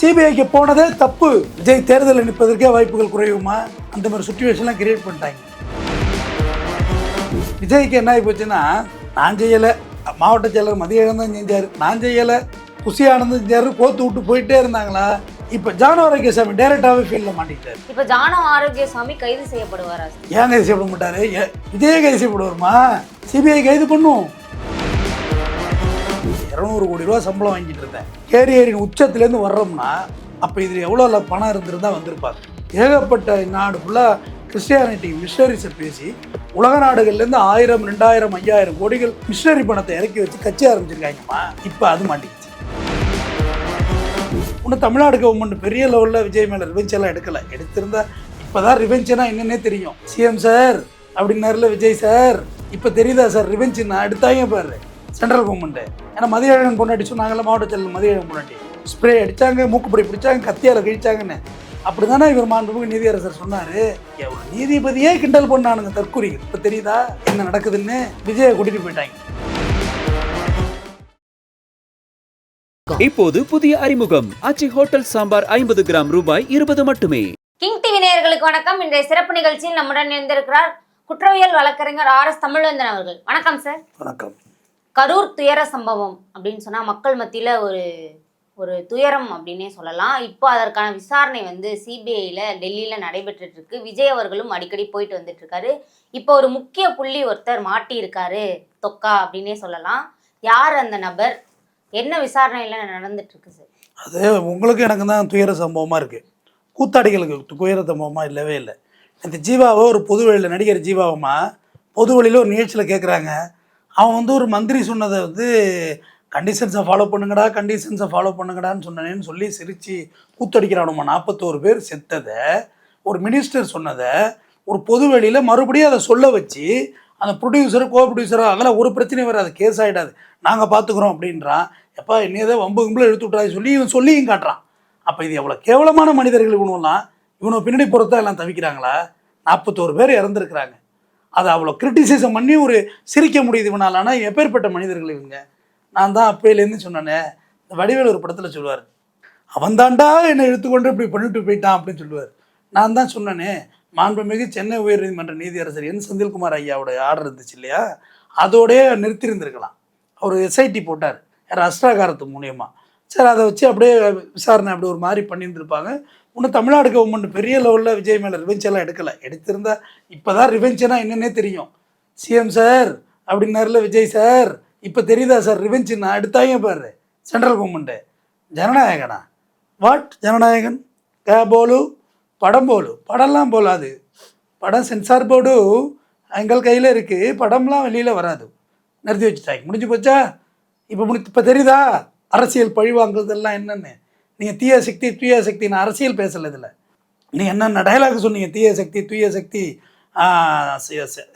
சிபிஐக்கு போனதே தப்பு. விஜய் தேர்தலில் நிற்பதற்கே வாய்ப்புகள் குறையுமா? அந்த மாதிரி சுச்சுவேஷன்லாம் கிரியேட் பண்ணிட்டாங்க. விஜய்க்கு என்ன ஆகி போச்சுன்னா நான் செய்யலை. மாவட்ட செயலர் மதியம் தான் செஞ்சார். நான் செய்யலை. குஷி ஆனந்தும் செஞ்சார். கோத்து விட்டு போயிட்டே இருந்தாங்களா? இப்போ ஜான ஆரோக்கியசாமி டேரெக்டாகவே ஃபீல்டில் மாட்டிக்கிட்டார். இப்ப ஜானோ ஆரோக்கியசாமி கைது செய்யப்படுவாரா? ஏன் கைது செய்யப்பட மாட்டாரு? விஜயை கைது செய்யப்படுவாருமா? சிபிஐ கைது பண்ணும். இரநூறு கோடி ரூபா சம்பளம் வாங்கிட்டு இருந்தேன். கேரியரின் உச்சத்துலேருந்து வர்றோம்னா அப்போ இதில் எவ்வளோ பணம் இருந்திருந்தா வந்திருப்பாங்க ஏகப்பட்ட நாடு ஃபுல்லாக கிறிஸ்டியானிட்டி மிஷனரிஸை பேசி உலக நாடுகள்லேருந்து ஆயிரம் ரெண்டாயிரம் ஐயாயிரம் கோடிகள் மிஷனரி பணத்தை இறக்கி வச்சு கட்சி ஆரம்பிச்சிருக்காங்கம்மா. இப்போ அது மாட்டிக்கிச்சு. இன்னும் தமிழ்நாடு கவர்மெண்ட் பெரிய லெவலில் விஜய் மேலே ரிவெஞ்ச் எல்லாம் எடுக்கலை. எடுத்திருந்தா இப்போ தான் ரிவெஞ்சுனா என்னன்னே தெரியும். சிஎம் சார் அப்படின்னாருல விஜய் சார் இப்போ தெரியுதா சார் ரிவெஞ்சுன்னா எடுத்தாங்க பாரு. சென்ட்ரல் கவர்மெண்ட்டு ஏன்னா மதியழகன் பொண்டாட்டி சொன்னாங்கல்ல மாவட்ட செயலர் மதியழகன் பொண்டாட்டி. ஸ்ப்ரே அடித்தாங்க மூக்குப்படி பிடிச்சாங்க கத்தியால் கிழிச்சாங்கன்னு. அப்படி தானே இவர் மாண்புமிகு நீதியரசர் சொன்னார். எவ்வளோ நீதிபதியே கிண்டல் பண்ணானுங்க தற்கூரிகள் இப்போ தெரியுதா என்ன நடக்குதுன்னு? விஜயை கூட்டிகிட்டு போயிட்டாங்க. இப்போது புதிய அறிமுகம். ஆச்சி ஹோட்டல் சாம்பார் ஐம்பது கிராம் ரூபாய் இருபது மட்டுமே. கிங் டிவி நேயர்களுக்கு வணக்கம். இன்றைய சிறப்பு நிகழ்ச்சியில் நம்முடன் இருந்திருக்கிறார் குற்றவியல் வழக்கறிஞர் ஆர் எஸ் தமிழ்வந்தன் அவர்கள். வணக்கம் சார் வணக்கம். கரூர் துயர சம்பவம் அப்படின்னு சொன்னால் மக்கள் மத்தியில் ஒரு ஒரு துயரம் அப்படின்னே சொல்லலாம். இப்போ அதற்கான விசாரணை வந்து சிபிஐயில் டெல்லியில் நடைபெற்றுட்ருக்கு விஜய் அவர்களும் அடிக்கடி போயிட்டு வந்துட்டுருக்காரு. இப்போ ஒரு முக்கிய புள்ளி ஒருத்தர் மாட்டியிருக்காரு தொக்கா அப்படின்னே சொல்லலாம். யார் அந்த நபர்? என்ன விசாரணையில் நடந்துட்டுருக்கு சார்? அது உங்களுக்கு எனக்கு தான் துயர சம்பவமாக இருக்குது கூத்தாடிகளுக்கு துயர சம்பவமாக இல்லவே இல்லை. இந்த ஜீவாவை ஒரு பொது வழியில் நடிகர் ஜீவாவம்மா பொது வழியில் ஒரு நிகழ்ச்சியில் கேட்குறாங்க அவன் வந்து ஒரு மந்திரி சொன்னதை வந்து கண்டிஷன்ஸை ஃபாலோ பண்ணுங்கடா கண்டிஷன்ஸை ஃபாலோ பண்ணுங்கடான்னு சொன்னேன்னு சொல்லி சிரித்து கூத்தடிக்கிறானுமா? நாற்பத்தோரு பேர் செத்ததை ஒரு மினிஸ்டர் சொன்னதை ஒரு பொது வெளியில் மறுபடியும் அதை சொல்ல வச்சு அந்த ப்ரொடியூசர் கோ ப்ரொடியூசரோ அதெல்லாம் ஒரு பிரச்சனையும் வராது கேஸ் ஆகிடாது நாங்கள் பார்த்துக்குறோம் அப்படின்றான். எப்பா என்னையதை வம்பு கும்பல எடுத்து விட்றாது சொல்லி இவன் சொல்லியும் காட்டுறான். அப்போ இது எவ்வளோ கேவலமான மனிதர்கள் இவனுலாம் இவனை பின்னாடி பொறுத்தா எல்லாம் தவிக்கிறாங்களா? நாற்பத்தோரு பேர் இறந்துருக்குறாங்க. அதை அவ்வளோ கிரிட்டிசிசம் பண்ணி ஒரு சிரிக்க முடியுது இவனால். ஆனால் எப்பேற்பட்ட மனிதர்கள் இவங்க? நான் தான் அப்பையிலேருந்து சொன்னேனே. இந்த வடிவேல் ஒரு படத்தில் சொல்லுவார். அவன் தாண்டா என்னை எடுத்துக்கொண்டு இப்படி பண்ணிட்டு போயிட்டான் அப்படின்னு சொல்லுவார். நான் தான் சொன்னேனே. மாண்புமிகு சென்னை உயர்நீதிமன்ற நீதியரசர் என் செந்தில்குமார் ஐயாவோட ஆர்டர் இருந்துச்சு இல்லையா? அதோடையே நிறுத்தியிருந்திருக்கலாம். அவர் எஸ்ஐடி போட்டார். யார் அஸ்ட்ராகாரத்து மூலியமாக சரி அதை வச்சு அப்படியே விசாரணை அப்படி ஒரு மாதிரி பண்ணியிருந்திருப்பாங்க. இன்னும் தமிழ்நாடு கவர்மெண்ட் பெரிய லெவலில் விஜய் மேலே ரிவெஞ்ச் எல்லாம் எடுக்கலை. எடுத்திருந்தா இப்போ தான் ரிவெஞ்சுனா என்னன்னே தெரியும். சிஎம் சார் அப்படின்னாருல விஜய் சார் இப்போ தெரியுதா சார் ரிவெஞ்சுன்னா எடுத்தாங்க பாரு. சென்ட்ரல் கவர்மெண்ட்டு ஜனநாயகனா? வாட் ஜனநாயகன்? கே போலு? படம் போலு? படம்லாம் போலாது. படம் சென்சார் போர்டு எங்கள் கையில் இருக்குது படம்லாம் வெளியில் வராது. நிறுத்தி வச்சுட்டாங்க. முடிஞ்சு போச்சா? இப்போ முடி இப்போ தெரியுதா? அரசியல் பழி வாங்குறதெல்லாம் என்னென்னு? நீங்கள் தீய சக்தி தூய சக்தி நான் அரசியல் பேசலை இதில் நீங்கள் என்னென்ன டைலாக் சொன்னீங்க? தீய சக்தி தூய சக்தி.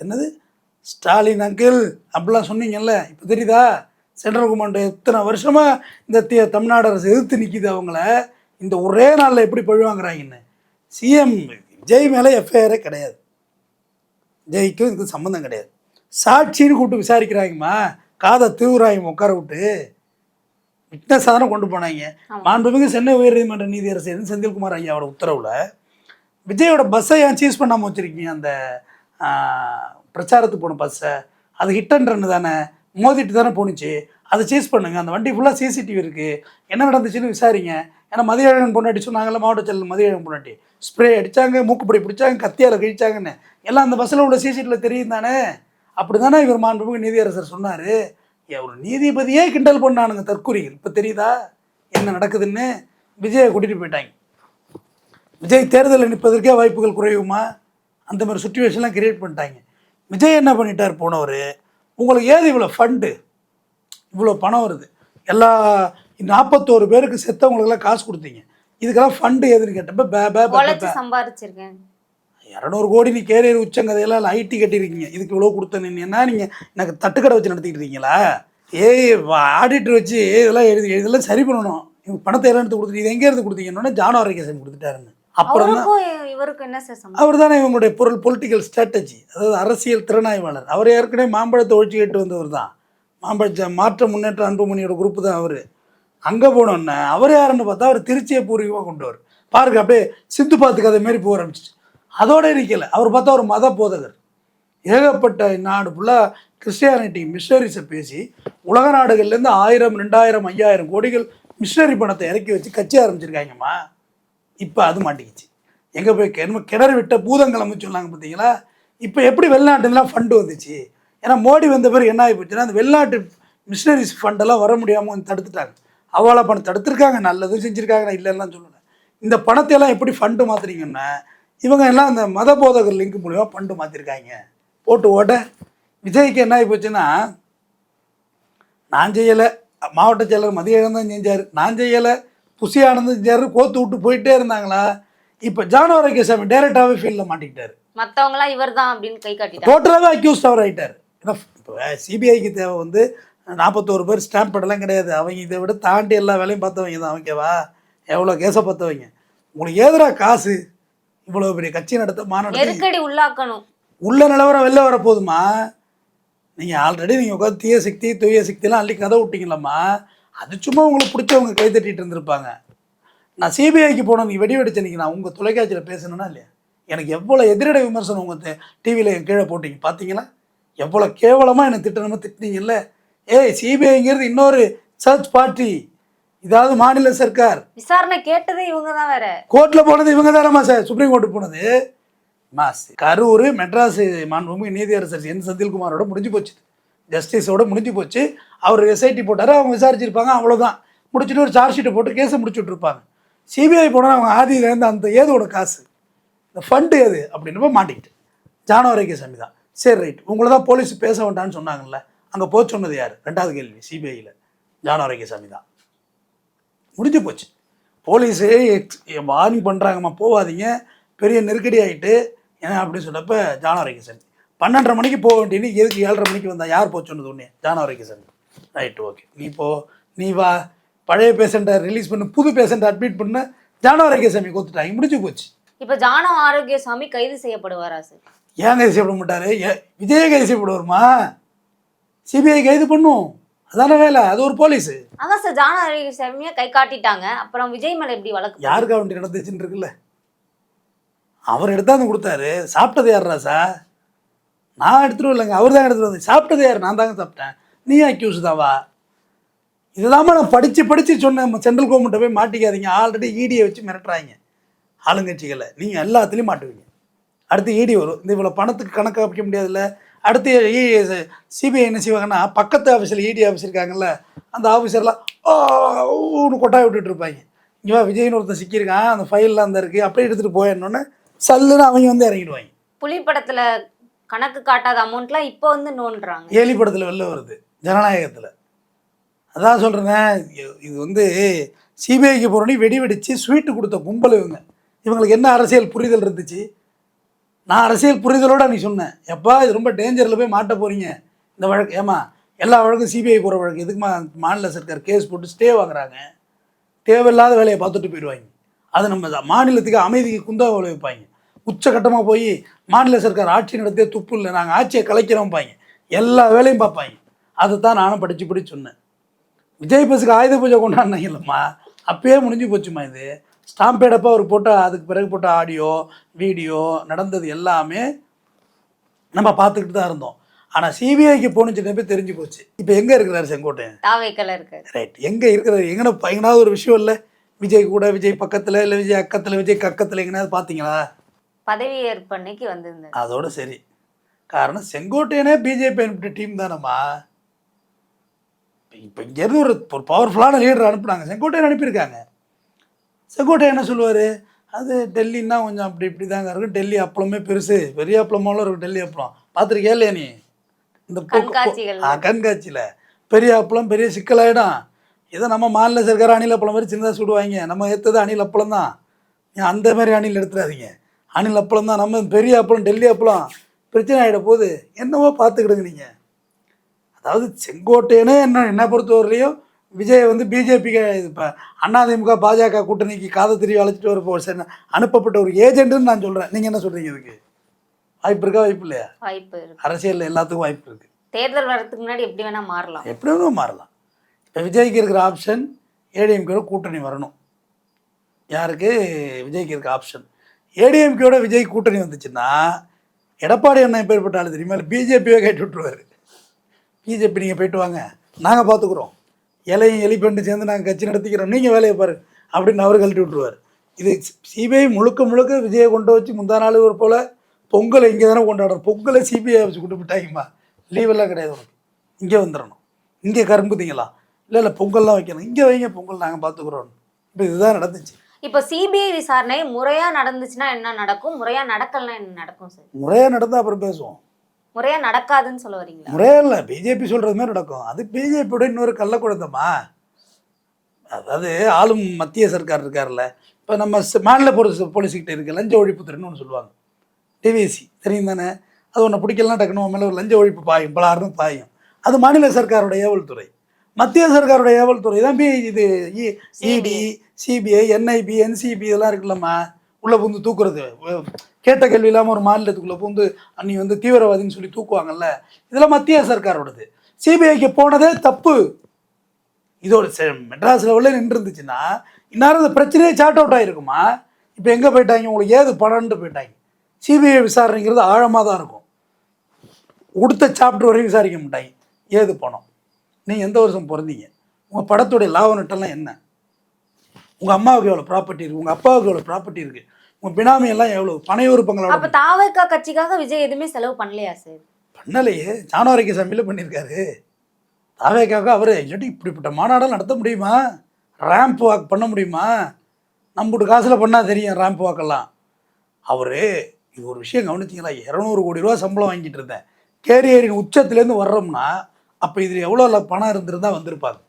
என்னது? ஸ்டாலின் அங்கிள் அப்படிலாம் சொன்னீங்கல்ல இப்போ தெரியுதா? சென்ட்ரல் கவர்மெண்ட் எத்தனை வருஷமாக இந்த தீ தமிழ்நாடு அரசு எதிர்த்து நிற்கிது அவங்கள? இந்த ஒரே நாளில் எப்படி பழுவாங்கிறாங்கன்னு சிஎம் விஜய் மேலே எஃப்ஐஆரே கிடையாது. ஜெய்க்கும் இதுக்கு சம்மந்தம் கிடையாது. சாட்சின்னு கூப்பிட்டு விசாரிக்கிறாங்கம்மா. காதை தீவுறாங்க உட்கார விட்டு விட்னஸ் தானே கொண்டு போனாங்க. மாண்புமிகு சென்னை உயர்நீதிமன்ற நீதியரசர் செந்தில்குமார் ஐயாவோட உத்தரவில் விஜயோட பஸ்ஸை ஏன் சீஸ் பண்ணாமல் வச்சுருக்கீங்க? அந்த பிரச்சாரத்துக்கு போன பஸ்ஸை அது ஹிட் அண்ட் ரன் தானே. மோதிட்டு தானே போணுச்சு. அதை சீஸ் பண்ணுங்க. அந்த வண்டி ஃபுல்லாக சிசிடிவி இருக்குது என்ன நடந்துச்சுன்னு விசாரிங்க. ஏன்னா மதியழகன் பொண்டாட்டி சொன்னாங்கல்ல மாவட்ட செயலர் மதியழகன் பொண்டாட்டி. ஸ்ப்ரே அடித்தாங்க மூக்குப்படி பிடிச்சாங்க கத்தியால் கிழிச்சாங்கன்னு. எல்லாம் அந்த பஸ்ஸில் உள்ள சிசிடிவியில் தெரியும் தானே. அப்படி தானே இவர் மாண்புமிகு நீதியரசர் சொன்னார். ஒரு நீதிபதியே கிண்டல் பண்ணானுங்க தற்கூரிகள் இப்போ தெரியுதா? என்ன நடக்குதுன்னு? விஜயை கூட்டிகிட்டு போயிட்டாங்க. விஜய் தேர்தலில் நிற்பதற்கே வாய்ப்புகள் குறையுமா? அந்த மாதிரி சுச்சுவேஷன்லாம் கிரியேட் பண்ணிட்டாங்க. விஜய் என்ன பண்ணிட்டார் போனவர்? உங்களுக்கு ஏது இவ்வளோ ஃபண்டு இவ்வளோ பணம் வருது. எல்லா நாற்பத்தோரு பேருக்கு செத்தவங்களுக்கெல்லாம் காசு கொடுத்தீங்க. இதுக்கெல்லாம் ஃபண்டு ஏதுன்னு கேட்டப்ப இரநூறு கோடி நீ கேரியர் உச்சங்கதையெல்லாம் ஐடி கட்டியிருக்கீங்க இதுக்கு இவ்வளோ கொடுத்த நின்னா நீங்கள் எனக்கு தட்டுக்கடை வச்சு நடத்திக்கிட்டு இருக்கீங்களா ஏய் ஆடிட்டர் வச்சு இதெல்லாம் எழுதி இதெல்லாம் சரி பண்ணணும். இவங்க பணத்தை எல்லாம் எடுத்து கொடுத்துட்டு இது எங்கே இருந்து கொடுத்தீங்கன்னா ஜான ஆரோக்கியசன் கொடுத்துட்டாருன்னு அப்புறம் அவர் தானே இவங்களுடைய பொருள் பொலிட்டிக்கல் ஸ்ட்ராட்டஜி அதாவது அரசியல் திறனாய்வாளர். அவர் ஏற்கனவே மாம்பழத்தை ஒழிச்சு கேட்டு வந்தவர் தான். மாம்பழ மாற்ற முன்னேற்ற அன்புமணியோட குரூப்பு தான் அவர். அங்கே போனோன்னே அவர் யாருன்னு பார்த்தா அவர் திருச்சியை பூர்வீகமாக கொண்டு வரும் பாருங்க அப்படியே சிந்து பாத்து கதை மாரி போக ஆரம்பிச்சிச்சு. அதோடு இருக்கல அவர் பார்த்தா ஒரு மத போதகர். ஏகப்பட்ட நாடு ஃபுல்லாக கிறிஸ்டியானிட்டி மிஷனரிஸை பேசி உலக நாடுகள்லேருந்து ஆயிரம் ரெண்டாயிரம் ஐயாயிரம் கோடிகள் மிஷனரி பணத்தை இறக்கி வச்சு கட்சி ஆரம்பிச்சிருக்காங்கம்மா. இப்போ அது மாட்டிக்கிச்சு. எங்கே போய் கிணம கிணறு விட்ட பூதங்கிழமை சொன்னாங்க பார்த்தீங்களா? இப்போ எப்படி வெளிநாட்டுலாம் ஃபண்டு வந்துச்சு? ஏன்னா மோடி வந்த பிறகு என்ன ஆகி போச்சுன்னா அந்த வெளிநாட்டு மிஷனரிஸ் ஃபண்டெல்லாம் வர முடியாமல் வந்து தடுத்துட்டாங்க. அவ்வளோ பணம் தடுத்துருக்காங்க நல்லதும் செஞ்சுருக்காங்க நான் இல்லைன்னா சொல்லலை. இந்த பணத்தை எல்லாம் எப்படி ஃபண்டு மாற்றுறீங்கன்னா இவங்க எல்லாம் அந்த மத போதகர் லிங்க் மூலிமா ஃபண்டு மாற்றிருக்காங்க போட்டு ஓட விஜய்க்கு என்ன ஆகி போச்சுன்னா நான் செய்யலை மாவட்ட செயலர் மதியம் தான் செஞ்சார் நான் செய்யலை புசி ஆனந்தம் செஞ்சார் கோத்து விட்டு போயிட்டே இருந்தாங்களா? இப்போ ஜான் ஆரோக்கியசாமி டேரெக்டாகவே ஃபீல்டில் மாட்டிக்கிட்டாரு. மத்தவங்கலாம் இவர் தான் அப்படின்னு கை காட்டிட்டாங்க. டோட்டலாகவே அக்யூஸ்ட் அவர் ஆகிட்டார் ஏன்னா இப்போ சிபிஐக்கு தேவை வந்து நாற்பத்தோரு பேர் ஸ்டாம்ப் படலாம் கிடையாது. அவங்க இதை விட தாண்டி எல்லா வேலையும் பார்த்தவங்க தான் ஓகேவா? எவ்வளோ கேஸை பார்த்தவங்க? உங்களுக்கு ஏதுடா காசு? இவ்வளோ பெரிய கட்சி நடத்த மாநாடு உள்ளாக்கணும். உள்ள நிலவரம் வெளில வர போதுமா நீங்கள் ஆல்ரெடி நீங்கள் உட்காந்து தீய சக்தி தூய சக்தியெல்லாம் அள்ளி கதை விட்டீங்களம்மா. அது சும்மா உங்களுக்கு பிடிச்சவங்க கை தட்டிட்டு இருந்திருப்பாங்க. நான் சிபிஐக்கு போனோம் நீ வெடி வெடிச்சனிக்கு நான் உங்கள் தொலைக்காட்சியில் பேசணும்னா இல்லையா? எனக்கு எவ்வளோ எதிரடை விமர்சனம் உங்கள் டிவியில் என் கீழே போட்டீங்க பார்த்தீங்களா எவ்வளோ கேவலமாக என்னை திட்டணுமோ திட்டினீங்கல்ல. ஏய் சிபிஐங்கிறது இன்னொரு சர்ச் பார்ட்டி இதாவது மாநில சர்க்கார். விசாரணை கேட்டதே இவங்க தான் வேற. கோர்ட்டில் போனது இவங்க தானம்மா சார்? சுப்ரீம் கோர்ட்டு போனது. மாஸ் கரூர் மெட்ராஸ் மாண்புமிகு நீதியரசர் என் செந்தில்குமாரோட முடிஞ்சு போச்சு. ஜஸ்டிஸோட முடிஞ்சு போச்சு. அவர் எஸ்ஐடி போட்டார் அவங்க விசாரிச்சிருப்பாங்க அவ்வளோதான் முடிச்சுட்டு ஒரு சார்ஜ் ஷீட்டை போட்டு கேஸை முடிச்சு விட்ருப்பாங்க சிபிஐ போனால் அவங்க ஆதியிலேருந்து அந்த ஏதோட காசு. இந்த ஃபண்டு எது அப்படின்னு போய் மாட்டிக்கிட்டு. ஜானவரைக்கு சாமி தான் சரி ரைட் உங்களை தான் போலீஸ் பேச வேண்டாம்னு சொன்னாங்கல்ல. அங்கே போக சொன்னது யார்? ரெண்டாவது கேள்வி சிபிஐயில் ஜானவரைக்கு சாமி தான் முடிஞ்சு போச்சு. போலீஸே வார்னிங் பண்ணுறாங்கம்மா போகாதீங்க பெரிய நெருக்கடி ஆகிட்டு ஏன்னா அப்படின்னு சொன்னப்ப ஜானவரைக்கு சாமி பன்னெண்டரை மணிக்கு போக வேண்டியது எதுக்கு ஏழரை மணிக்கு வந்தா யார் போக சொன்னது உடனே ஜானவரைக்கு சாமி ரைட்டு ஓகே நீ போ நீ வா. பழைய பேஷண்ட்டை ரிலீஸ் பண்ணு புது பேஷண்ட்டை அட்மிட் பண்ண. ஜானவரைக்கு சாமி கொடுத்துட்டாங்க முடிஞ்சு போச்சு. இப்ப ஜானோ ஆரோக்கியசாமி கைது செய்யப்படுவாரா சார் ஏன் கைது செய்யப்பட மாட்டாரு? ஏ விஜய் கைது செய்யப்படுவாருமா? சிபிஐ கைது பண்ணும். அதான வேலை? அது ஒரு போலீஸு. அதான் சார் ஜானோ ஆரோக்கியசாமியை கை காட்டிட்டாங்க. அப்புறம் விஜய் மேல எப்படி வழக்கு யாருக்கு அவன்ட்டு நடந்துச்சுன்னு இருக்குல்ல? அவர் எடுத்தாந்து கொடுத்தாரு. சாப்பிட்டது யாருடா சார்? நான் எடுத்துட்டு இல்லைங்க அவர் தான் எடுத்துட்டு வந்து சாப்பிட்டது யார்? நான் தாங்க சாப்பிட்டேன். நீ அக்யூஸ் தாவா இதுதாம்மா நான் படித்து படித்து சொன்னேன். சென்ட்ரல் கவர்மெண்ட்டை போய் மாட்டிக்காதீங்க. ஆல்ரெடி ஈடியை வச்சு மிரட்டுறாங்க ஆளுங்கட்சிகளை. நீங்கள் எல்லாத்துலேயும் மாட்டுவீங்க. அடுத்து ஈடி வரும். இந்த இவ்வளோ பணத்துக்கு கணக்கு வைக்க முடியாதுல்ல. அடுத்து சிபிஐ என்ன செய்வாங்கன்னா பக்கத்து ஆஃபீஸில் இடி ஆஃபீஸ் இருக்காங்கல்ல அந்த ஆஃபீஸர்லாம் ஊன்னு கொட்டாய் விட்டுட்டு இருப்பாங்க. இங்கே வா விஜய்னு ஒருத்தன் சிக்கியிருக்கான் அந்த ஃபைல்லாம் அந்த இருக்குது அப்படியே எடுத்துகிட்டு போயிடணுன்னு சல்லுன்னு அவங்க வந்து இறங்கிடுவாங்க. புலி படத்துல கணக்கு காட்டாத அமௌண்ட்லாம் இப்போ வந்து நோண்டுறாங்க ஏலி படத்தில் வெளில வருது ஜனநாயகத்தில். அதான் சொல்கிறேங்க இது வந்து சிபிஐக்கு போகிறோன்னே வெடி வெடித்து ஸ்வீட்டு கொடுத்த கும்பல் இவங்க. இவங்களுக்கு என்ன அரசியல் புரிதல் இருந்துச்சு? நான் அரசியல் புரிதலோட நீ சொன்னேன் எப்பா இது ரொம்ப டேஞ்சரில் போய் மாட்ட போகிறீங்க இந்த வழக்கு ஏமா எல்லா வழக்கும் சிபிஐ போகிற வழக்கு. எதுக்குமா மாநில சர்க்கார் கேஸ் போட்டு ஸ்டே வாங்குறாங்க? தேவையில்லாத வேலையை பார்த்துட்டு போயிடுவாங்க. அது நம்ம தான் மாநிலத்துக்கு அமைதிக்கு குந்தா விளைவிப்பாங்க உச்சகட்டமாக போய் மாநில சர்க்கார் ஆட்சி நடத்திய துப்பு இல்லை நாங்கள் ஆட்சியை கலைக்கிறோம்பாங்க. எல்லா வேலையும் பார்ப்பாங்க. அதை தான் நானும் படித்து படித்து சொன்னேன். விஜய் பஸ்ஸுக்கு ஆயுத பூஜை கொண்டாடினாங்க இல்லைம்மா அப்பயே முடிஞ்சு போச்சுமா இது. ஸ்டாம்பேடப்போ அவர் போட்ட அதுக்கு பிறகு போட்ட ஆடியோ வீடியோ நடந்தது எல்லாமே நம்ம பார்த்துக்கிட்டு தான் இருந்தோம். ஆனால் சிபிஐக்கு போணுச்சுன்னு போய் தெரிஞ்சு போச்சு. இப்போ எங்கே இருக்கிறாரு செங்கோட்டையன் தாவேக்கல இருக்காரு. ரைட் எங்கே இருக்கிறாரு? எங்கன எங்கனாவது ஒரு விஷயம் இல்லை. விஜய் கூட விஜய் பக்கத்தில் இல்லை விஜய் அக்கத்தில் விஜய் கக்கத்தில் எங்கேனாவது பார்த்தீங்களா? பதவி ஏற்பு அன்னைக்கு வந்திருந்தாரு. அதோட சரி. காரணம் செங்கோட்டையனே பிஜேபி அனுப்பிட்ட டீம் தானம்மா. இப்போ இங்கேருந்து ஒரு ஒரு பவர்ஃபுல்லான லீடர் அனுப்புனாங்க. செங்கோட்டையன் அனுப்பியிருக்காங்க. செங்கோட்டையன் என்ன சொல்லுவார்? அது டெல்லின்னா கொஞ்சம் அப்படி இப்படி தாங்க இருக்கும். டெல்லி அப்பளமே பெருசு. பெரிய அப்பளமாலும் இருக்கும் டெல்லி அப்பளம். பார்த்துருக்கியா இல்லையா நீ? இந்த கண்காட்சியில். பெரிய அப்பளம் பெரிய சிக்கலாயிடும். இதை நம்ம மாநில சர்க்கார் அணில் அப்பளம் மாதிரி சின்னதாக சுடுவாங்க. நம்ம ஏற்றது அணில் அப்பளம் தான். நீ அந்த மாதிரி அணில் எடுத்துடாதீங்க அணில் அப்பளம் தான். நம்ம பெரிய அப்பளம் டெல்லி அப்பளம் பிரச்சனை ஆகிட போகுது. என்னவோ பார்த்துக்கிடுங்க நீங்கள் அதாவது செங்கோட்டையனே என்ன என்ன பொறுத்தவரையிலையும் விஜய் வந்து பிஜேபிக்கு இப்போ அதிமுக பாஜக கூட்டணிக்கு காதை திரும்பி அழைச்சிட்டு வர அனுப்பப்பட்ட ஒரு ஏஜென்ட்டுன்னு நான் சொல்கிறேன் நீங்கள் என்ன சொல்கிறீங்க இதுக்கு? வாய்ப்பு இருக்கா வாய்ப்பு இல்லையா? வாய்ப்பு அரசியலில் எல்லாத்துக்கும் வாய்ப்பு இருக்குது தேர்தல் வர்றதுக்கு முன்னாடி எப்படி வேணா மாறலாம். எப்படி வேணும் மாறலாம். இப்போ விஜய்க்கு இருக்கிற ஆப்ஷன் ஏடிஎம்கேட கூட்டணி வரணும். யாருக்கு? விஜய்க்கு இருக்க ஆப்ஷன் ஏடிஎம்கேட விஜய் கூட்டணி வந்துச்சுன்னா எடப்பாடி அண்ணன் பேர்பட்ட ஆளு தெரியுமா? இல்லை பிஜேபியே கேட்டு விட்ருவாரு பிஜேபி நீங்கள் போயிட்டு வாங்க. நாங்கள் பார்த்துக்குறோம் இலையும் எலிபெண்டு சேர்ந்து நாங்கள் கட்சி நடத்திக்கிறோம். நீங்கள் வேலையை பாரு. அப்படின்னு அவர் கழட்டி விட்ருவார் இது சிபிஐ முழுக்க முழுக்க விஜயை கொண்டு வச்சு முந்தா நாள் ஒரு போல் பொங்கலை இங்கே தானே கொண்டாடுறோம் பொங்கலை சிபிஐ வச்சு கொண்டு விட்டாங்கம்மா லீவெல்லாம் கிடையாது உனக்கு. இங்கே வந்துடணும். இங்கே கரும்பு திங்கலாம் இல்லை இல்லை பொங்கல்லாம் வைக்கணும். இங்கே வைங்க பொங்கல் நாங்கள் பார்த்துக்குறோம். இப்போ இதுதான் நடந்துச்சு. இப்போ சிபிஐ விசாரணை முறையா நடந்துச்சுன்னா என்ன நடக்கும்? முறையா நடக்கலன்னா என்ன நடக்கும் சார்? முறையாக நடந்தால் அப்புறம் பேசுவோம். முறையா நடக்காதுன்னு சொல்ல வரீங்களா? முறையாக இல்லை. பிஜேபி சொல்கிறது மாதிரி நடக்கும். அது பிஜேபியோட இன்னொரு கள்ளக்குழந்தம்மா அதாவது ஆளும் மத்திய சர்க்கார் இருக்கார்ல. இப்போ நம்ம மாநில போலீஸ் போலீஸ்கிட்ட இருக்கு. லஞ்ச ஒழிப்புத்துறைன்னு ஒன்று சொல்லுவாங்க. டிவிசி. தெரியும் தானே? அது ஒன்று பிடிக்கலாம் டக்குனு மேலே ஒரு லஞ்ச ஒழிப்பு பாயும். பலாருன்னு பாயும். அது மாநில சர்க்காரோட ஏவல்துறை. மத்திய சர்க்காரோட ஏவல்துறை தான் இது இடி சிபிஐ. என்ஐபி என்சிபி இதெல்லாம் இருக்குல்லம்மா. உள்ளே பூந்து தூக்குறது. கேட்ட கேள்வி இல்லாமல் ஒரு மாநிலத்துக்குள்ளே பூந்து அன்னி வந்து தீவிரவாதின்னு சொல்லி தூக்குவாங்கல்ல? இதெல்லாம் மத்திய சர்க்காரோடது சிபிஐக்கு போனதே தப்பு. இதோட செ- மெட்ராஸ் லெவலில் நின்று இருந்துச்சுன்னா இந்நேரம் இந்த பிரச்சனையே சார்ட் அவுட் ஆகிருக்குமா இப்போ எங்கே போயிட்டாங்க? உங்களுக்கு ஏது பணம்னு போயிட்டாங்க. சிபிஐ விசாரணைங்கிறது ஆழமாக தான் இருக்கும். உடுத்த சாப்டர் வரையும் விசாரிக்க மாட்டாங்க. ஏது பணம்? நீங்கள் எந்த வருஷம் பிறந்தீங்க? உங்கள் படத்துடைய லாப நட்டெல்லாம் என்ன? உங்கள் அம்மாவுக்கு எவ்வளோ ப்ராப்பர்ட்டி இருக்குது உங்கள் அப்பாவுக்கு எவ்வளோ ப்ராப்பர்ட்டி இருக்குது உங்கள் பினாமி எல்லாம் எவ்வளோ பனை உறுப்பங்களோட அப்ப தாவக கட்சிக்காக விஜய் எதுவுமே செலவு பண்ணலையா சார் பண்ணலையே. ஜானவரிக்கு சமையல் பண்ணியிருக்காரு. தாவேக்காக அவர் இல்லாட்டி இப்படிப்பட்ட மாநாடெல்லாம் நடத்த முடியுமா? ரேம்ப் வாக் பண்ண முடியுமா? நம்முடைய காசில் பண்ணால் தெரியும் ரேம்ப் வாக்கெல்லாம் அவர் இது ஒரு விஷயம் கவனிச்சிங்களா? இரநூறு கோடி ரூபா சம்பளம் வாங்கிட்டு இருந்தேன். கேரியரின் உச்சத்துலேருந்து வர்றோம்னா அப்போ இதில் எவ்வளோ பணம் இருந்திருந்தா வந்திருப்பாங்க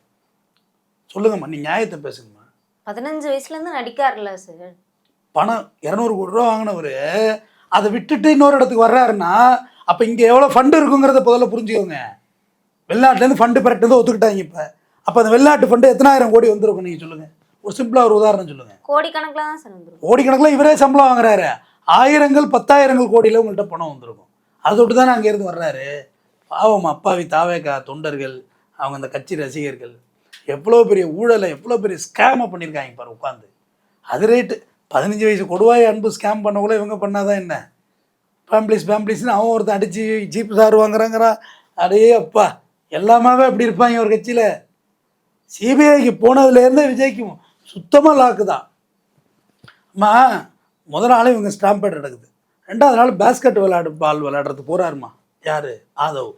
சொல்லுங்கம்மா நீ நியாயத்தை பேசுங்கம்மா. பதினஞ்சு வயசுல இருந்து நடிக்காருல்ல சார் பணம் இரநூறு கோடி ரூபா வாங்கினவர் அதை விட்டுட்டு இன்னொரு இடத்துக்கு வர்றாருன்னா அப்போ இங்கே எவ்வளோ ஃபண்டு இருக்குங்கிறத முதல்ல புரிஞ்சுக்கோங்க. வெளிநாட்டிலேருந்து ஃபண்டு பெறட்டதை ஒத்துக்கிட்டாங்க இப்போ. அப்போ அந்த வெளிநாட்டு ஃபண்டு எத்தனாயிரம் கோடி வந்திருக்கும் நீங்கள் சொல்லுங்கள் ஒரு சிம்பிளாக ஒரு உதாரணம் சொல்லுங்கள் கோடிக்கணக்கில் தான் சார் கோடிக்கணக்கில் இவரே சம்பளம் வாங்குறாரு. ஆயிரங்கள் பத்தாயிரங்கள் கோடியில் உங்கள்கிட்ட பணம் வந்திருக்கும். அதை விட்டு தானே அங்கேருந்து வர்றாரு. பாவம் அப்பாவி தாவேக்கா தொண்டர்கள் அவங்க அந்த கட்சி ரசிகர்கள். எவ்வளோ பெரிய ஊழலை எவ்வளோ பெரிய ஸ்கேமை பண்ணியிருக்காங்க பாரு உட்காந்து அது ரேட்டு பதினஞ்சு வயசு கொடுவாய் அன்பு ஸ்கேம் பண்ணக்குள்ள இவங்க பண்ணாதான் என்ன? ஃபேம்ப்ளிஸ் ஃபேம்ப்ளிஸ்னு அவன் ஒருத்தன் அடித்து ஜீப் சார் வாங்குறாங்கிறான் அடே அப்பா எல்லாமாவே அப்படி இருப்பாங்க ஒரு கட்சியில். சிபிஐக்கு போனதுலேருந்தே விஜய்க்கு சுத்தமாக லாக்கு தான். அம்மா முதல் நாள் இவங்க ஸ்டாம்ப் பேட் நடக்குது. ரெண்டாவது நாள் பேஸ்கெட் விளையாடு பால் விளையாடுறது போகிறாருமா யார்? ஆதவ்.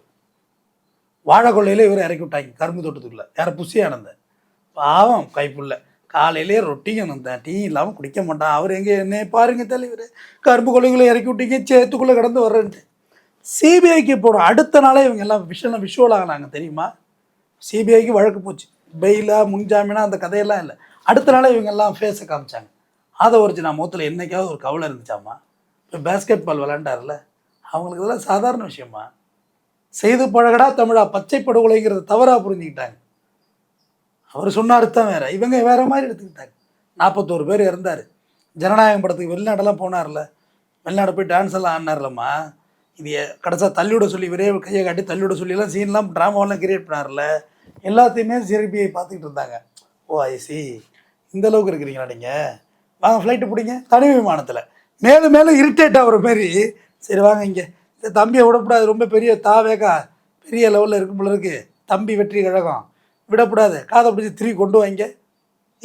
வாழை இவர் இறக்கி விட்டாங்க கரும்பு தோட்டத்துக்குள்ளே. யாரை புசி ஆனந்த பாவம் கைப்புள்ள. காலையிலே ரொட்டியும் இருந்தேன் டீ இல்லாமல் குடிக்க மாட்டான். அவர் எங்கே என்ன பாருங்கள் தலைவர். கரும்பு கொலைகளை இறக்கி விட்டீங்க சேத்துக்குள்ளே கடந்து வர்றேன்ட்டு. சிபிஐக்கு போடும் அடுத்த நாளே இவங்க எல்லாம் விஷயம் விஷுவல் ஆகினாங்க தெரியுமா? சிபிஐக்கு வழக்கு போச்சு. பெயிலா முன்ஜாமீனா அந்த கதையெல்லாம் இல்லை. அடுத்த நாளே இவங்க எல்லாம் ஃபேஸை காமிச்சாங்க. அதை ஒரிச்சு நான் மூத்தில் என்னைக்காவது ஒரு கவலை இருந்துச்சாம்மா? இப்போ பேஸ்கெட் பால் விளாண்டார்ல அவங்களுக்கு இதெல்லாம் சாதாரண விஷயமா? செய்து பழகடா தமிழா பச்சை படுகொலைங்கிறத தவறாக புரிஞ்சுக்கிட்டாங்க. அவர் சொன்ன அர்த்தம் வேற. இவங்க வேற மாதிரி எடுத்துக்கிட்டாங்க. நாற்பத்தோரு பேர் இறந்தார். ஜனநாயகம் படத்துக்கு வெளிநாடெல்லாம் போனார்ல. வெளிநாடு போய் டான்ஸ் எல்லாம் ஆடினார்லம்மா. இது கடைசியாக தள்ளிவிட சொல்லி விரைய கையை காட்டி தள்ளிவிட சொல்லிலாம் சீன்லாம் ட்ராமாவெல்லாம் கிரியேட் பண்ணார்ல. எல்லாத்தையுமே சிறப்பியை பார்த்துக்கிட்டு இருந்தாங்க. ஓ ஐசி இந்த அளவுக்கு இருக்கிறீங்களா நீங்கள் வாங்க ஃப்ளைட்டு பிடிங்க. தனி விமானத்தில். மேலும் மேலும் இரிட்டேட் ஆகிற மாரி சரி வாங்க இங்கே. இந்த தம்பியை விடக்கூடாது. ரொம்ப பெரிய தாவேகா. பெரிய லெவலில் இருக்கும் போல இருக்குது தம்பி வெற்றி கழகம். விடக்கூடாது காதை பிடிச்சி திரும்பி கொண்டு வாங்க.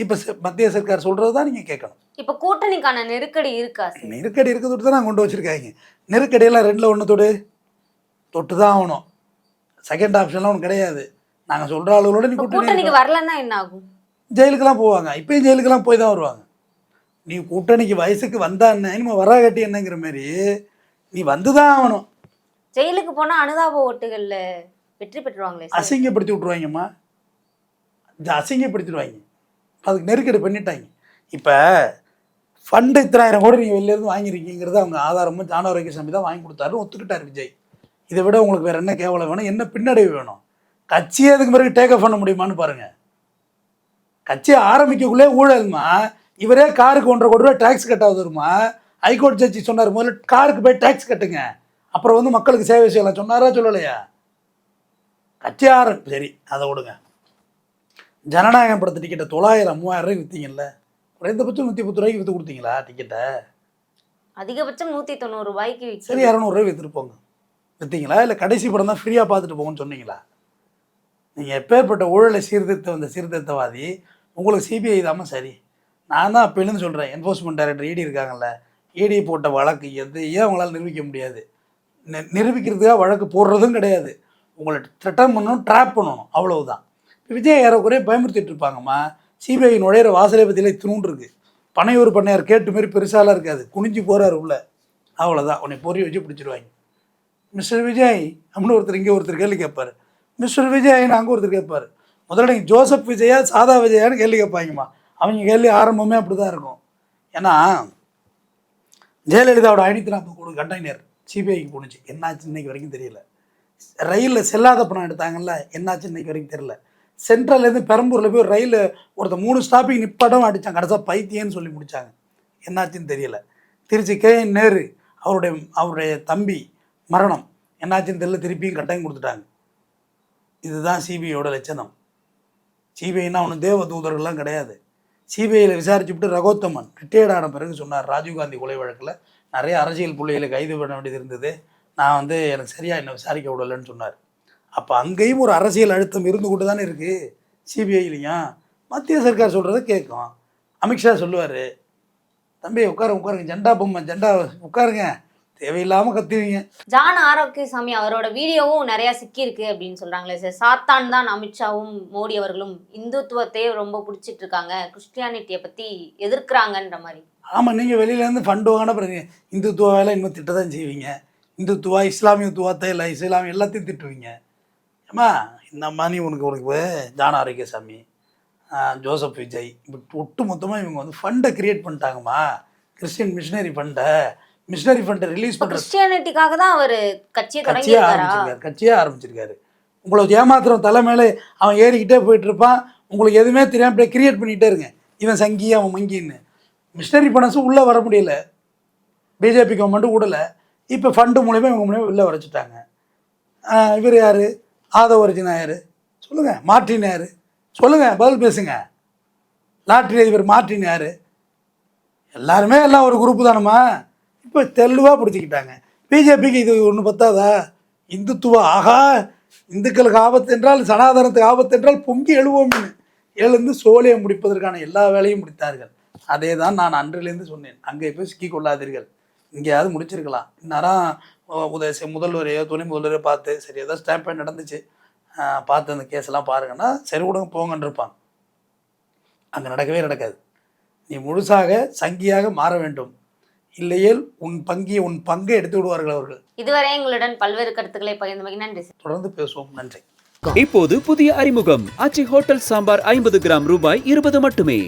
இப்போ மத்திய சர்க்கார் சொல்கிறது தான் நீங்கள் கேட்கணும். இப்ப கூட்டணிக்கான நெருக்கடி இருக்கா நெருக்கடி இருக்க தொட்டு தான் நான் கொண்டு வச்சுருக்காங்க. நெருக்கடியெல்லாம் ரெண்டில் ஒன்று தொடு. தொட்டு தான் ஆகணும். செகண்ட் ஆப்ஷன்லாம் ஒன்று கிடையாது. நாங்கள் சொல்கிற ஆளுகளோட நீ கூட்டணி கூட்டணிக்கு வரலன்னா என்ன ஆகும்? ஜெயிலுக்கெல்லாம் போவாங்க. இப்பயும் ஜெயிலுக்கெல்லாம் போய் தான் வருவாங்க. நீ கூட்டணிக்கு வயசுக்கு வந்தா என்ன? இனிமேல் வரா கட்டி என்னங்கிற மாதிரி நீ வந்து தான் ஆகணும். ஜெயிலுக்கு போனா அனுதாப ஓட்டுகள்ல வெற்றி பெற்றுருவாங்களே சார்? அசிங்கப்படுத்தி விட்ருவாங்கம்மா அசிங்கப்படுத்திடுவாங்க. அதுக்கு நெருக்கடி பண்ணிட்டாங்க. இப்போ ஃபண்டு இத்தனாயிரம் கோடி நீங்கள் வெளிலேருந்து வாங்கியிருக்கீங்கிறது அவங்க ஆதாரமும் ஜானவரைக்கு சாமி தான் வாங்கி கொடுத்தாருன்னு ஒத்துக்கிட்டார் விஜய். இதை விட உங்களுக்கு வேறு என்ன கேவலம் வேணும்? என்ன பின்னடைவு வேணும்? கட்சியை அதுக்கு பிறகு டேக் ஆஃப் பண்ண முடியுமான்னு பாருங்கள் கட்சியை ஆரம்பிக்கக்குள்ளே ஊழல்மா? இவரே காருக்கு ஒன்றரை கோடி ரூபா டேக்ஸ் கட்டாவது வருமா ஹைகோர்ட் ஜட்ஜி சொன்னார் முதல்ல காருக்கு போய் டேக்ஸ் கட்டுங்க. அப்புறம் வந்து மக்களுக்கு சேவை செய்யலாம். சொன்னாரா சொல்லலையா? கட்சி ஆரம்பி சரி அதை விடுங்க. ஜனநாயகம் படத்து டிக்கெட்டை தொள்ளாயிரம் மூவாயிரம் ரூபாய்க்கு விற்றீங்கல்ல குறைந்தபட்சம் நூற்றி பத்து ரூபாய்க்கு விற்று கொடுத்தீங்களா டிக்கெட்டை அதிகபட்சம் நூத்தி தொண்ணூறு ரூபாய்க்கு. சரி இரநூறுவா விற்றுட்டு போங்க. விற்றீங்களா இல்லை கடைசி படம் தான் ஃப்ரீயாக பார்த்துட்டு போங்கன்னு சொன்னீங்களா? நீங்கள் எப்பேற்பட்ட ஊழலை சீர்திருத்த வந்த சீர்திருத்தவாதி உங்களுக்கு சிபிஐ தாம சரி. நான் தான் அப்போலேருந்து சொல்கிறேன் என்ஃபோர்ஸ்மெண்ட் டைரக்டர் இடி இருக்காங்கல்ல இடி போட்ட வழக்கு எதையும் அவங்களால நிரூபிக்க முடியாது. நி- நிரூபிக்கிறதுக்காக வழக்கு போடுறதும் கிடையாது. உங்களை த்ரெட்டன் பண்ணணும் ட்ராப் பண்ணணும். அவ்வளவுதான். விஜய் ஏறக்குறைய பயமுறுத்திட்டு இருப்பாங்கம்மா சிபிஐ நுழையிற வாசலை பற்றியில இத்தினூண்டு இருக்குது பனையூர் பண்ணையார் கேட்டு மாரி பெருசாலாம் இருக்காது. குனிஞ்சு போகிறார் உள்ள. அவ்வளோதான் உன்னை பொறி வச்சு பிடிச்சிருவாங்க. மிஸ்டர் விஜய் அப்படின்னு ஒருத்தர் இங்கே ஒருத்தர் கேள்வி கேட்பாரு. மிஸ்டர் விஜய்னு அங்கே ஒருத்தர் கேட்பார். முதல்ல நீங்கள் ஜோசப் விஜயா சாதா விஜயான்னு கேள்வி கேட்பாங்கம்மா. அவங்க கேள்வி ஆரம்பமே அப்படி தான் இருக்கும். ஏன்னா ஜெயலலிதாவோட ஐநூற்றி நாற்பது கோடி கண்டெய்னர் சிபிஐக்கு போணுச்சு. என்னாச்சு இன்னைக்கு வரைக்கும் தெரியல. ரயிலில் செல்லாத பணம் எடுத்தாங்கல்ல என்னாச்சு இன்னைக்கு வரைக்கும் தெரியல. சென்ட்ரல்லேருந்து பெரம்பூரில் போய் ரயில் ஒருத்தர் மூணு ஸ்டாப்பிங் நிப்பாட்டம் அடித்தாங்க கடைசியாக பைத்தியன்னு சொல்லி முடித்தாங்க என்னாச்சுன்னு தெரியல. திருச்சி கே என் நேரு அவருடைய அவருடைய தம்பி மரணம். என்னாச்சுன்னு தெரியல. திருப்பியும் கட்டாயம் கொடுத்துட்டாங்க. இதுதான் சிபிஐயோட லட்சணம். சிபிஐனா ஒன்றும் தேவ தூதர்கள்லாம் கிடையாது. சிபிஐயில் விசாரிச்சுவிட்டு ரகோத்தமன் ரிட்டையர்ட் ஆன பிறகு சொன்னார் ராஜீவ்காந்தி கொலை வழக்கில் நிறைய அரசியல் புள்ளிகளை கைது பண்ண வேண்டியது இருந்தது. நான் வந்து எனக்கு சரியாக என்னை விசாரிக்க விடலைன்னு சொன்னார். அப்போ அங்கேயும் ஒரு அரசியல் அழுத்தம் இருந்து கொண்டு தானே இருக்குது சிபிஐலையும். மத்திய சர்க்கார் சொல்கிறத கேட்கும். அமித்ஷா சொல்லுவார் தம்பி உட்காருங்க உட்காருங்க ஜெண்டா பொம்மை ஜெண்டா உட்காருங்க. தேவையில்லாமல் கத்துவீங்க. ஜான் ஆரோக்கியசாமி அவரோட வீடியோவும் நிறைய சிக்கியிருக்கு அப்படின்னு சொல்றாங்களே சார். சாத்தான் தான் அமித்ஷாவும் மோடி அவர்களும் இந்துத்துவத்தையே ரொம்ப பிடிச்சிட்டு இருக்காங்க. கிறிஸ்டியானிட்டியை பத்தி எதிர்க்கிறாங்கன்ற மாதிரி. ஆமாம் நீங்கள் வெளியிலேருந்து ஃபண்டு வாங்கின பிறகு இந்துத்துவ வேலை இன்னும் திட்ட தான் செய்வீங்க. இந்துத்துவா இஸ்லாமிய துவாத்தை இல்லை இஸ்லாமிய எல்லாத்தையும் திட்டுவீங்க. ஏம்மா இந்த மாதிரி உனக்கு உனக்கு ஜான ஆரோக்கியசாமி ஜோசப் விஜய் ஒட்டு மொத்தமாக இவங்க வந்து ஃபண்டை கிரியேட் பண்ணிட்டாங்கம்மா. கிறிஸ்டியன் மிஷினரி ஃபண்டை மிஷினரி ஃபண்டை ரிலீஸ் பண்ணுற கிறிஸ்டியானிட்டிக்காக தான் அவர் கட்சியை தொடங்கி கட்சியே ஆரம்பிச்சிருக்காரு கட்சியே ஆரம்பிச்சிருக்காரு. உங்களை ஏமாத்திரம் தலை மேலே அவன் ஏறிக்கிட்டே போயிட்டு இருப்பான் உங்களுக்கு எதுவுமே தெரியாம அப்படியே கிரியேட் பண்ணிகிட்டே இருங்க. இவன் சங்கி அவன் மங்கின்னு. மிஷினரி பணஸும் உள்ளே வர முடியல. பிஜேபி கவர்மெண்ட்டு விடலை இப்போ ஃபண்டு மூலியமாக இவங்க மூலியமாக உள்ளே வரைச்சிட்டாங்க. இவர் யார்? ஆதவ நாயர் சொல்லுங்கள் மார்டின் யார் சொல்லுங்கள் பதில் பேசுங்க. லாட்ரி அதிபர் மார்டின் யார் எல்லாருமே எல்லாம் ஒரு குரூப்பு தானம்மா. இப்போ தெளிவாக பிடிச்சிக்கிட்டாங்க பிஜேபிக்கு இது ஒன்று பத்தாதா? இந்துத்துவ ஆகா இந்துக்களுக்கு ஆபத்து என்றால் சனாதனத்துக்கு ஆபத்து என்றால் பொங்கி எழுவோம்னு. எழுந்து சோழியை முடிப்பதற்கான எல்லா வேலையும் முடித்தார்கள். அதே தான் நான் அன்றிலேருந்து சொன்னேன். அங்கே போய் சிக்கி கொள்ளாதீர்கள். இங்கேயாவது முடிச்சிருக்கலாம். இந்நேரம் உதய முதல்வரையோ துணை முதல்வரையோ பார்த்து சரி ஏதோ ஸ்டாம்ப் நடந்துச்சு. பார்த்து அந்த கேஸெல்லாம் பாருங்கன்னா சரி விடுங்க போங்கன்னு இருப்பாங்க அங்கே நடக்கவே நடக்காது. நீ முழுசாக சங்கியாக மாற வேண்டும். இல்லையேல் உன் பங்கி உன் பங்கை எடுத்து விடுவார்கள் அவர்கள். இதுவரை எங்களுடன் பல்வேறு கருத்துக்களை பகிர்ந்து நன்றி தொடர்ந்து பேசுவோம். நன்றி. இப்போது புதிய அறிமுகம். ஆச்சி ஹோட்டல் சாம்பார் ஐம்பது கிராம் ரூபாய் இருபது மட்டுமே.